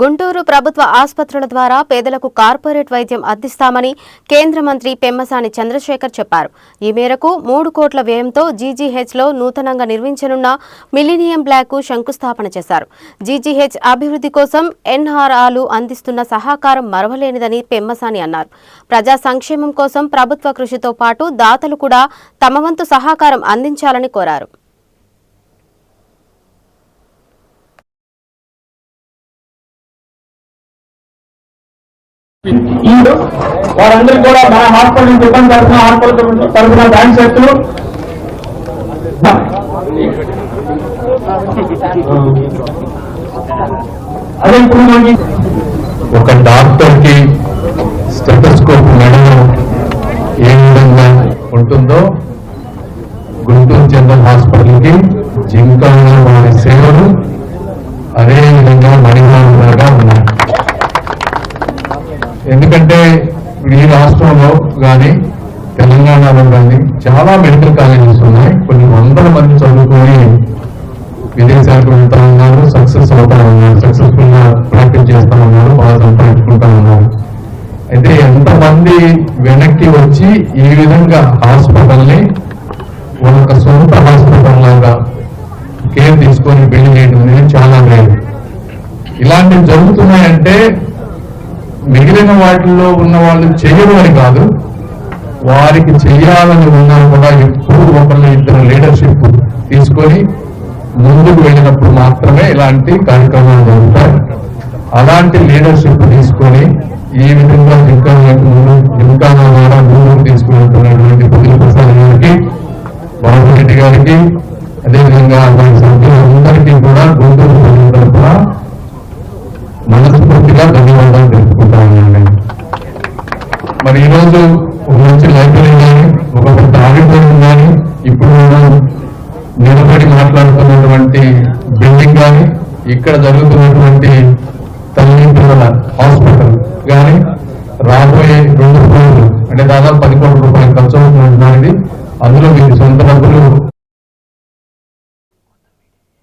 గుంటూరు ప్రభుత్వ ఆసుపత్రుల ద్వారా పేదలకు కార్పొరేట్ వైద్యం అందిస్తామని కేంద్ర మంత్రి పెమ్మసాని చంద్రశేఖర్ చెప్పారు. ఈ మేరకు మూడు కోట్ల వ్యయంతో జీజీహెచ్లో నూతనంగా నిర్మించనున్న మిలీనియం బ్లాక్ శంకుస్థాపన చేశారు. జీజీహెచ్ అభివృద్ధి కోసం ఎన్ఆర్ఆర్లు అందిస్తున్న సహకారం మరవలేనిదని పెమ్మసాని అన్నారు. ప్రజా సంక్షేమం కోసం ప్రభుత్వ కృషితో పాటు దాతలు కూడా తమ వంతు సహకారం అందించాలని కోరారు. ఈడు వారందరికీ కూడా మన హాస్పిటల్ నుంచి ఇబ్బంది తరఫున హాస్పిటల్ తరఫున థ్యాంక్స్ చెప్తూ అదే ఇప్పుడు మనకి ఒక డాక్టర్కి స్టెటస్కోప్ మెడలో ఏ విధంగా ఉంటుందో గుంటూరు జనరల్ హాస్పిటల్కి జింకా జింకాన వారి సేవలు అదే విధంగా మణిమానులాగా ఉన్నాయి ఎందుకంటే ఇప్పుడు ఈ రాష్ట్రంలో కానీ తెలంగాణలో కానీ చాలా మెడికల్ కాలేజెస్ ఉన్నాయి. కొన్ని వందల మంది చదువుకొని విదేశాలకు వెళ్తా ఉన్నారు సక్సెస్ అవుతా ఉన్నారు సక్సెస్ఫుల్గా ప్రాక్టీస్ చేస్తా ఉన్నారు బాగా సంపాదించుకుంటా ఉన్నారు. అయితే ఎంతమంది వెనక్కి వచ్చి ఈ విధంగా హాస్పిటల్ని ఒక సొంత హాస్పిటల్ లాగా కేర్ తీసుకొని బిల్డ్ చేయడం అనేది చాలా లేదు ఇలాంటివి జరుగుతున్నాయంటే మిగిలిన వాటిల్లో ఉన్న వాళ్ళు చేయరు అని కాదు వారికి చేయాలని ఉన్నా కూడా ఎప్పుడు ఒకళ్ళు ఇద్దరు లీడర్షిప్ తీసుకొని ముందుకు వెళ్ళినప్పుడు మాత్రమే ఇలాంటి కార్యక్రమాలు జరుగుతాయి. అలాంటి లీడర్షిప్ తీసుకొని ఈ విధంగా ఇంకా ఇంకా ద్వారా ముందుకు తీసుకున్నటువంటి పొదిలి ప్రసాద్ గారికి బాబురెడ్డి గారికి అదేవిధంగా వారి సభ్యులందరికీ కూడా గుంటూరు తరఫున మరి ఈరోజు ఒక మంచి లైబ్రరీ కానీ ఒక పెద్ద ఆడిటోరియం కానీ ఇప్పుడు మనం నిలబడి మాట్లాడుతున్నటువంటి బిల్డింగ్ కానీ ఇక్కడ జరుగుతున్నటువంటి తల్లి పిల్లల హాస్పిటల్ కానీ రాబోయే రెండు రూపాయలు అంటే దాదాపు పది కోట్ల రూపాయలు ఖర్చు అవుతున్నది అందులో మీరు సొంత డబ్బులు